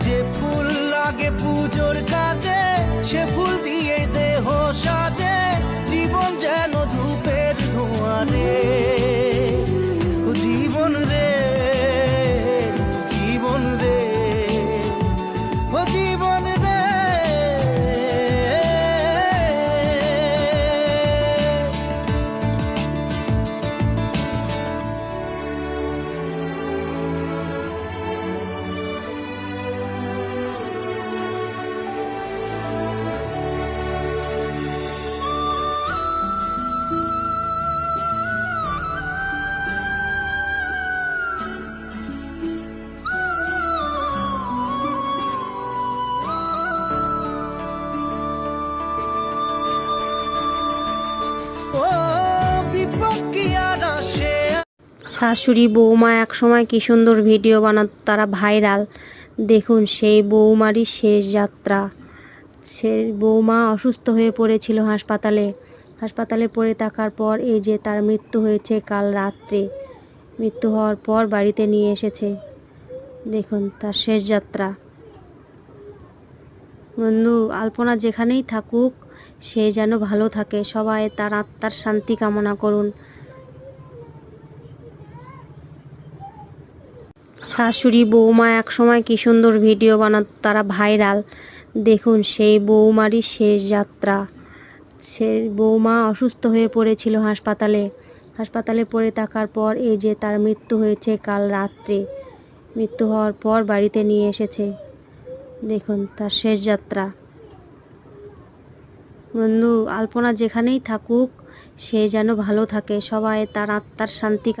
যে ফুল লাগে পুজোর কা শাশুড়ি বৌমা একসময় কি সুন্দর ভিডিও বানাতো, তারা ভাইরাল। দেখুন, সেই বৌমারই শেষ যাত্রা। সে বৌমা অসুস্থ হয়ে পড়েছিল হাসপাতালে। হাসপাতালে পড়ে থাকার পর এই যে তার মৃত্যু হয়েছে কাল রাত্রে। মৃত্যু হওয়ার পর বাড়িতে নিয়ে এসেছে। দেখুন, তার শেষ যাত্রা। বন্ধু, আলপনা যেখানেই থাকুক, সে যেন ভালো থাকে। সবাই তার আত্মার শান্তি কামনা করুন। শাশুড়ি বৌমা এক সময় কি সুন্দর ভিডিও বানাতো, তারা ভাইরাল। দেখুন, সেই বৌমারই শেষ যাত্রা। সে বৌমা অসুস্থ হয়ে পড়েছিল হাসপাতালে। হাসপাতালে পড়ে থাকার পর এই যে তার মৃত্যু হয়েছে কাল রাত্রে। মৃত্যু হওয়ার পর বাড়িতে নিয়ে এসেছে। দেখুন, তার শেষ যাত্রা। বন্ধু, আলপনা যেখানেই থাকুক, সে যেন ভালো থাকে। সবাই তার আত্মার শান্তি